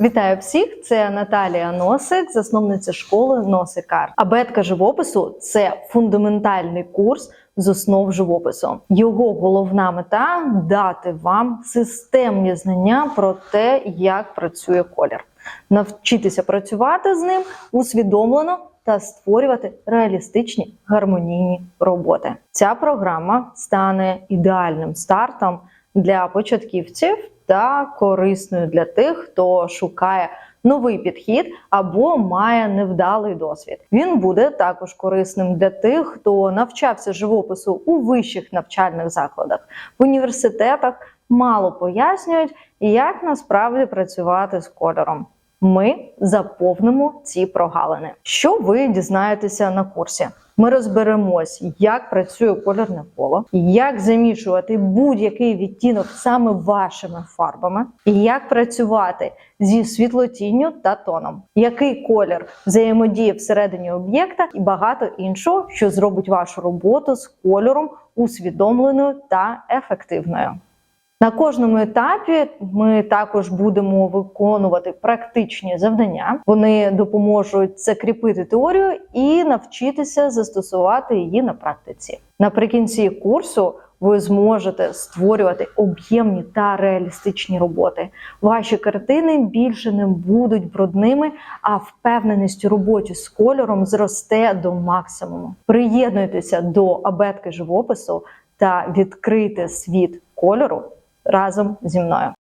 Вітаю всіх! Це Наталія Носик, засновниця школи Носикар. Абетка живопису це фундаментальний курс з основ живопису. Його головна мета дати вам системні знання про те, як працює колір, навчитися працювати з ним усвідомлено та створювати реалістичні гармонійні роботи. Ця програма стане ідеальним стартом для початківців та корисною для тих, хто шукає новий підхід або має невдалий досвід. Він буде також корисним для тих, хто навчався живопису у вищих навчальних закладах, в університетах мало пояснюють, як насправді працювати з кольором. Ми заповнимо ці прогалини. Що ви дізнаєтеся на курсі? Ми розберемось, як працює кольорне поло, як замішувати будь-який відтінок саме вашими фарбами, і як працювати зі світлотінню та тоном, який колір взаємодіє всередині об'єкта, і багато іншого, що зробить вашу роботу з кольором усвідомленою та ефективною. На кожному етапі ми також будемо виконувати практичні завдання. Вони допоможуть закріпити теорію і навчитися застосувати її на практиці. Наприкінці курсу ви зможете створювати об'ємні та реалістичні роботи. Ваші картини більше не будуть брудними, а впевненість у роботі з кольором зросте до максимуму. Приєднуйтеся до абетки живопису та відкрити світ кольору разом зі мною.